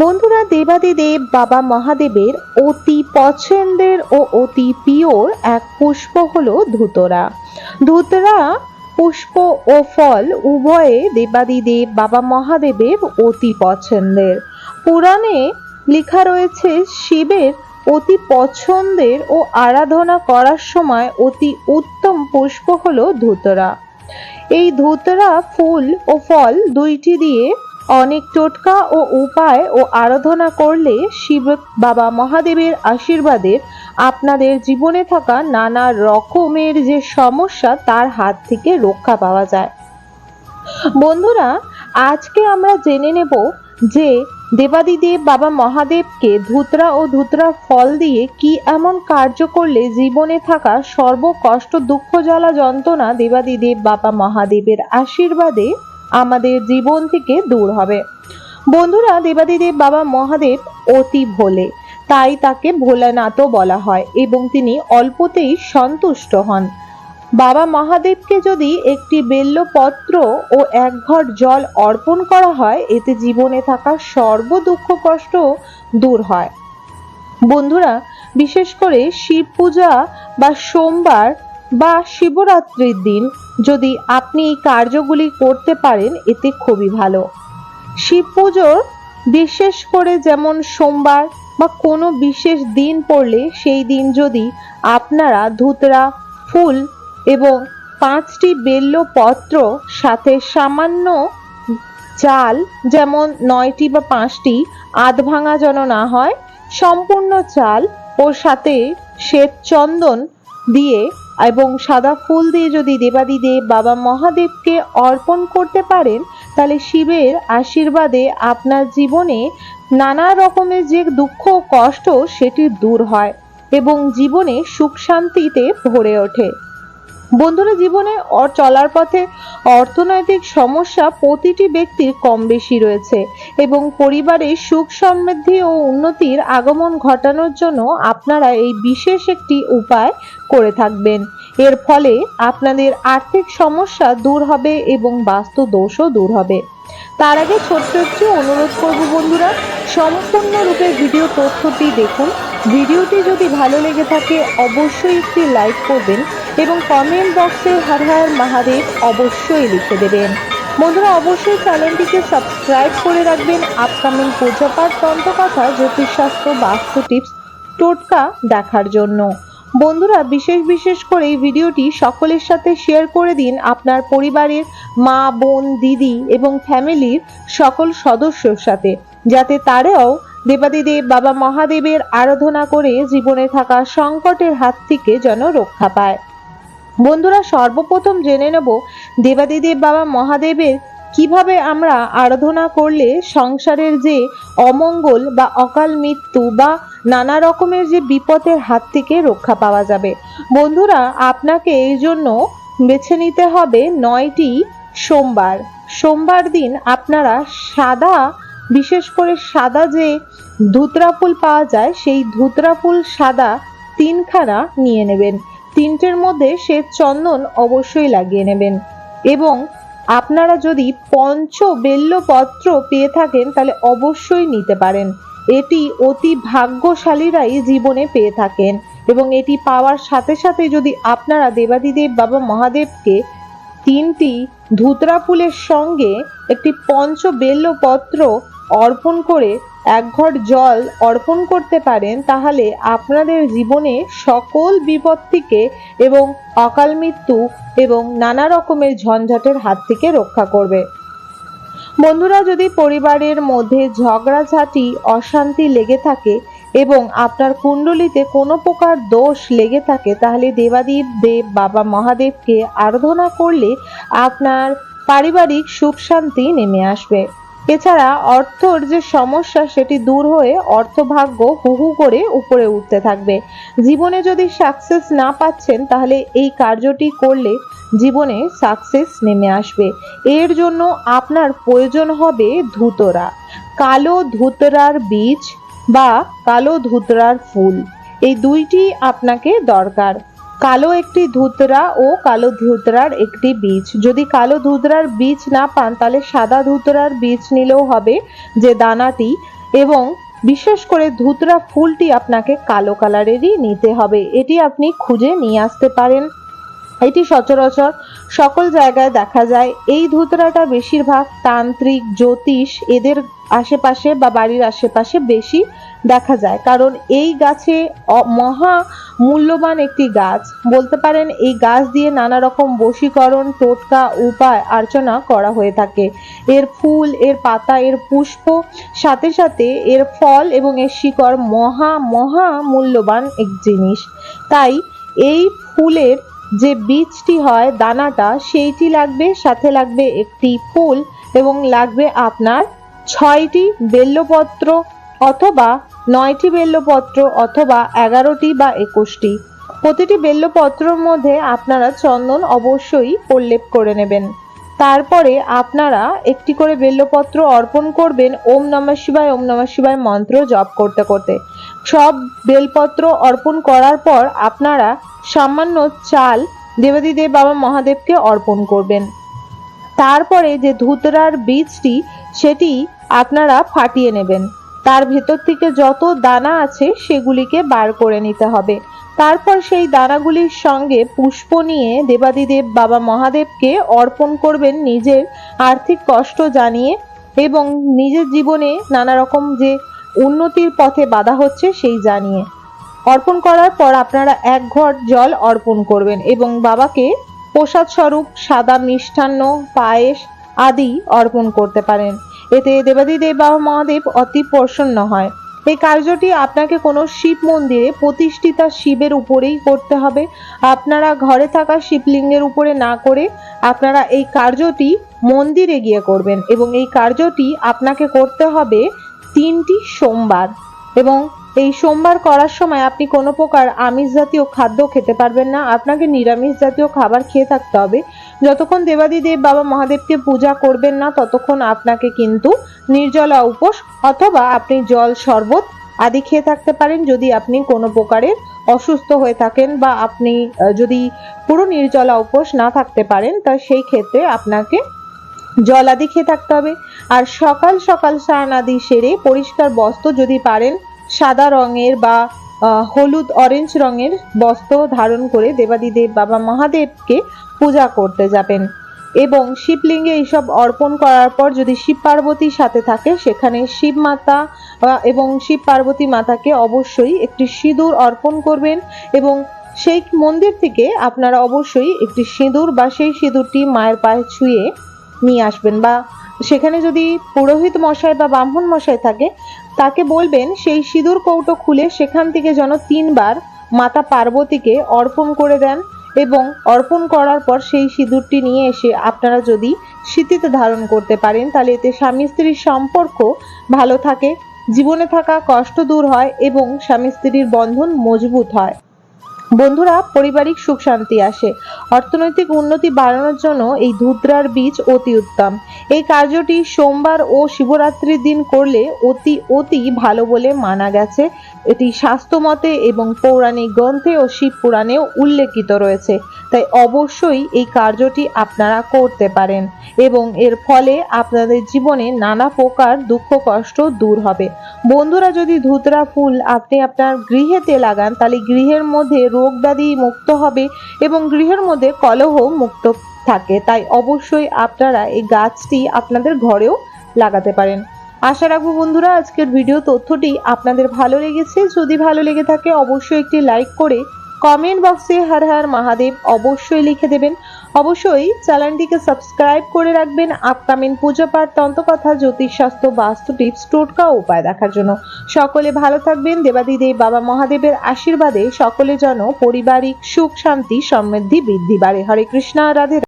বন্ধুরা দেবাদিদেব বাবা মহাদেবের অতি পছন্দের ও অতি প্রিয়র এক পুষ্প হলো ধুতরা। ধুতরা পুষ্প ও ফল উভয়ে দেবাদিদেব বাবা মহাদেবের অতি পছন্দের। পুরাণে লেখা রয়েছে, শিবের অতি পছন্দের ও আরাধনা করার সময় অতি উত্তম পুষ্প হলো ধুতরা। এই ধুতরা ফুল ও ফল দুইটি দিয়ে অনেক টোটকা ও উপায় ও আরাধনা করলে শিব বাবা মহাদেবের আশীর্বাদে আপনাদের জীবনে থাকা নানা রকমের যে সমস্যা তার হাত থেকে রক্ষা পাওয়া যায়। বন্ধুরা, আজকে আমরা জেনে নেব যে দেবাদিদেব বাবা মহাদেবকে ধুতরা ও ধুতরা ফল দিয়ে কি এমন কার্য করলে জীবনে থাকা সর্বকষ্ট দুঃখ জ্বালা যন্ত্রণা দেবাদিদেব বাবা মহাদেবের আশীর্বাদে আমাদের জীবন থেকে দূর হবে। বন্ধুরা, দেবাদিদেব বাবা মহাদেব অতি ভোলে। তাই তাকে ভোলানাথও বলা হয় এবং তিনি অল্পতেই সন্তুষ্ট হন। বাবা মহাদেবকে যদি একটি বেল্লপত্র ও এক ঘট জল অর্পণ করা হয়, এতে জীবনে থাকা সর্ব দুঃখ কষ্ট দূর হয়। বন্ধুরা, বিশেষ করে শিব পূজা বা সোমবার বা শিবরাত্রির দিন যদি আপনি এই কার্যগুলি করতে পারেন, এতে খুবই ভালো। শিব পুজোর বিশেষ করে যেমন সোমবার বা কোনো বিশেষ দিন পড়লে সেই দিন যদি আপনারা ধুতরা, ফুল এবং পাঁচটি বেল্ল পত্র সাথে সামান্য চাল যেমন নয়টি বা পাঁচটি আধ ভাঙা যেন না হয়, সম্পূর্ণ চাল ও সাথে শ্বেত চন্দন দিয়ে এবং সাদা ফুল দিয়ে যদি দেবাদিদেব বাবা মহাদেবকে অর্পণ করতে পারেন, তাহলে শিবের আশীর্বাদে আপনার জীবনে নানা রকমের যে দুঃখ কষ্ট, সেটি দূর হয় এবং জীবনে সুখ শান্তিতে ভরে ওঠে। বন্ধুরা, জীবনে চলার পথে অর্থনৈতিক সমস্যা প্রতিটি ব্যক্তির কম বেশি রয়েছে এবং পরিবারে সুখ সমৃদ্ধি ও উন্নতির আগমন ঘটানোর জন্য আপনারা এই বিশেষ একটি উপায় করে থাকবেন। এর ফলে আপনাদের আর্থিক সমস্যা দূর হবে এবং বাস্তু দোষও দূর হবে। তার আগে ছোট্ট একটি অনুরোধ করব বন্ধুরা, সম্পূর্ণরূপে ভিডিও তথ্যটি দেখুন। ভিডিওটি যদি ভালো লেগে থাকে, অবশ্যই একটি লাইক করবেন এবং কমেন্ট বক্সে হর হর মহাদেব অবশ্যই লিখে দেবেন। বন্ধুরা, অবশ্যই চ্যানেলটিকে সাবস্ক্রাইব করে রাখবেন। আপকামিং পূজাপাঠ তন্ত্রকথা, জ্যোতিষশাস্ত্র, বাস্তু টিপস, টোটকা দেখার জন্য। বন্ধুরা, বিশেষ বিশেষ করে এই ভিডিওটি সকলের সাথে শেয়ার করে দিন আপনার পরিবারের মা, বোন, দিদি এবং ফ্যামিলির সকল সদস্যর সাথে, যাতে তারাও দেবাদিদেব বাবা মহাদেবের আরাধনা করে জীবনে থাকা সংকটের হাত থেকে যেন রক্ষা পায়। বন্ধুরা, সর্বপ্রথম জেনে নেব দেবাদিদেব বাবা মহাদেবের কীভাবে আমরা আরাধনা করলে সংসারের যে অমঙ্গল বা অকাল মৃত্যু বা নানা রকমের যে বিপদের হাত থেকে রক্ষা পাওয়া যাবে। বন্ধুরা, আপনাকে এই জন্য বেছে নিতে হবে নয়টি সোমবার। সোমবার দিন আপনারা সাদা বিশেষ করে সাদা যে ধুতরা ফুল পাওয়া যায়, সেই ধুতরা ফুল সাদা তিনখানা নিয়ে নেবেন। তিনটের মধ্যে সে চন্দন অবশ্যই লাগিয়ে নেবেন। এবং আপনারা যদি পঞ্চ বেল্লপত্র পেয়ে থাকেন, তাহলে অবশ্যই নিতে পারেন। এটি অতি ভাগ্যশালীরাই জীবনে পেয়ে থাকেন। এবং এটি পাওয়ার সাথে সাথে যদি আপনারা দেবাদিদেব বাবা মহাদেবকে তিনটি ধুতরা ফুলের সঙ্গে একটি পঞ্চ বেল্লপত্র অর্পণ করে এক ঘট জল অর্পণ করতে পারেন, তাহলে আপনাদের জীবনে সকল বিপদ থেকে এবং অকাল মৃত্যু এবং নানা রকমের ঝঞ্ঝাটের হাত থেকে রক্ষা করবে। বন্ধুরা, যদি পরিবারের মধ্যে ঝগড়াঝাটি, অশান্তি লেগে থাকে এবং আপনার কুণ্ডলিতে কোনো প্রকার দোষ লেগে থাকে, তাহলে দেবাদেব দেব, বাবা মহাদেবকে আরাধনা করলে আপনার পারিবারিক সুখ শান্তি নেমে আসবে। এছাড়া অর্থর যে সমস্যা, সেটি দূর হয়ে অর্থভাগ্য হু হু করে উপরে উঠতে থাকবে। জীবনে যদি সাকসেস না পাচ্ছেন, তাহলে এই কার্যটি করলে জীবনে সাকসেস নেমে আসবে। এর জন্য আপনার প্রয়োজন হবে ধুতরা। কালো ধুতরার বীজ বা কালো ধুতরার ফুল। এই দুইটি আপনাকে দরকার। কালো একটি ধুতরা ও কালো ধুতরার একটি বীজ। যদি কালো ধুতরার বীজ না পান, তাহলে সাদা ধুতরার বীজ নিলেও হবে যে দানাটি এবং বিশেষ করে ধুতরা ফুলটি আপনাকে কালো কালারেরই নিতে হবে। এটি আপনি খুঁজে নিয়ে আসতে পারেন। এটি সচরাচর সকল জায়গায় দেখা যায়। এই ধুতরাটা বেশিরভাগ তান্ত্রিক, জ্যোতিষ এদের আশেপাশে বা বাড়ির আশেপাশে বেশি দেখা যায়। কারণ এই গাছে মহা মূল্যবান একটি গাছ। বলতে পারেন, এই গাছ দিয়ে নানা রকম বশীকরণ, টোটকা, উপায় অর্চনা করা হয়ে থাকে। এর ফুল, এর পাতা, এর পুষ্প, সাথে সাথে এর ফল এবং এর শিকড় মহা মহা মূল্যবান এক জিনিস। তাই এই ফুলের যে বীজটি হয় দানাটা, সেইটি লাগবে, সাথে লাগবে একটি ফুল এবং লাগবে আপনার ছয়টি বেল্লপত্র অথবা নয়টি বেল্লপত্র অথবা এগারোটি বা একুশটি। প্রতিটি বেল্লপত্রর মধ্যে আপনারা চন্দন অবশ্যই প্রলেপ করে নেবেন। তারপরে আপনারা একটি করে বেল্লপত্র অর্পণ করবেন ওম নমঃ শিবায়, ওম নমঃ শিবায় মন্ত্র জপ করতে করতে। সব বেলপত্র অর্পণ করার পর আপনারা সামান্য চাল দেবাদিদেব বাবা মহাদেবকে অর্পণ করবেন। তারপরে যে ধুতরার বীজটি, সেটি আপনারা ফাটিয়ে নেবেন। তার ভেতর থেকে যত দানা আছে সেগুলিকে বার করে নিতে হবে। তারপর সেই দানাগুলির সঙ্গে পুষ্প নিয়ে দেবাদিদেব বাবা মহাদেবকে অর্পণ করবেন নিজের আর্থিক কষ্ট জানিয়ে এবং নিজের জীবনে নানা রকম যে উন্নতির পথে বাধা হচ্ছে সেই জানিয়ে। অর্পণ করার পর আপনারা এক ঘট জল অর্পণ করবেন এবং বাবাকে প্রসাদ স্বরূপ সাদা মিষ্টান্ন, পায়েস আদি অর্পণ করতে পারেন। এতে দেবাদিদেব বা মহাদেব অতি প্রসন্ন হয়। এই কার্যটি আপনাকে কোনো শিব মন্দিরে প্রতিষ্ঠিতা শিবের উপরেই করতে হবে। আপনারা ঘরে থাকা শিবলিঙ্গের উপরে না করে আপনারা এই কার্যটি মন্দিরে গিয়ে করবেন এবং এই কার্যটি আপনাকে করতে হবে তিনটি সোমবার এবং এই সোমবার করার সময় আপনি কোনো প্রকার আমিষ জাতীয় খাদ্য খেতে পারবেন না। আপনাকে নিরামিষ জাতীয় খাবার খেয়ে থাকতে হবে। যতক্ষণ দেবাদিদেব বাবা মহাদেবকে পূজা করবেন না, ততক্ষণ আপনাকে কিন্তু নির্জলা উপোস অথবা আপনি জল শরবত আদি খেয়ে থাকতে পারেন যদি আপনি কোনো প্রকারের অসুস্থ হয়ে থাকেন বা আপনি যদি পুরো নির্জলা উপোস না থাকতে পারেন, তা সেই ক্ষেত্রে আপনাকে জল আদি খেয়ে থাকতে হবে। আর সকাল সকাল স্নান আদি সেরে পরিষ্কার বস্ত্র যদি পারেন সাদা রঙের বা হলুদ অরেঞ্জ রঙের বস্ত্র ধারণ করে দেবাদিদেব বাবা মহাদেবকে পূজা করতে যাবেন। এবং শিবলিঙ্গে এইসব অর্পণ করার পর যদি শিব পার্বতীর সাথে থাকে, সেখানে শিব মাতা এবং শিব পার্বতী মাতাকে অবশ্যই একটি সিঁদুর অর্পণ করবেন এবং সেই মন্দির থেকে আপনারা অবশ্যই একটি সিঁদুর বা সেই সিঁদুরটি মায়ের পায়ে ছুঁয়ে নিয়ে আসবেন। বা সেখানে যদি পুরোহিত মশাই বা ব্রাহ্মণ মশাই থাকে তাকে বলবেন, সেই সিঁদুর কৌটো খুলে সেখান থেকে যেন তিনবার মাতা পার্বতীকে অর্পণ করে দেন এবং অর্পণ করার পর সেই সিঁদুরটি নিয়ে এসে আপনারা যদি স্মৃতিতে ধারণ করতে পারেন, তাহলে এতে স্বামী স্ত্রীর সম্পর্ক ভালো থাকে, জীবনে থাকা কষ্ট দূর হয় এবং স্বামী স্ত্রীর বন্ধন মজবুত হয়। বন্ধুরা, পারিবারিক সুখ শান্তি আসে। অর্থনৈতিক উন্নতি বাড়ানোর জন্য এই ধুদ্রার বীজ অতি উত্তম। এই কার্যটি সোমবার ও শিবরাত্রির দিন করলে অতি অতি ভালো বলে মানা গেছে। এটি স্বাস্থ্যমতে এবং পৌরাণিক গ্রন্থে ও শিব পুরাণেও উল্লেখিত রয়েছে। তাই অবশ্যই এই কার্যটি আপনারা করতে পারেন এবং এর ফলে আপনাদের জীবনে নানা প্রকার দুঃখ, কষ্ট দূর হবে। বন্ধুরা, যদি ধুতরা ফুল আপনি আপনার গৃহেতে লাগান, তাহলে গৃহের মধ্যে রোগ ব্যাধি মুক্ত হবে এবং গৃহের মধ্যে কলহ মুক্ত থাকে, তাই অবশ্যই আপনারা এই গাছটি আপনাদের ঘরেও লাগাতে পারেন। আশা রাখব বন্ধুরা, আজকের ভিডিও তথ্যটি আপনাদের ভালো লেগেছে। যদি ভালো লেগে থাকে, অবশ্যই একটি লাইক করে কমেন্ট বক্সে হর হর মহাদেব অবশ্যই লিখে দেবেন। অবশ্যই চ্যানেলটিকে সাবস্ক্রাইব করে রাখবেন। আপকামিং পুজো পাঠ, তন্ত্রকথা জ্যোতিষশাস্ত্র বাস্তু টিপস টোটকা উপায় দেখার জন্য। সকলে ভালো থাকবেন। দেবাদিদেব বাবা মহাদেবের আশীর্বাদে সকলে যেন পারিবারিক সুখ, শান্তি সমৃদ্ধি বৃদ্ধি বাড়ে হরে কৃষ্ণা রাধে।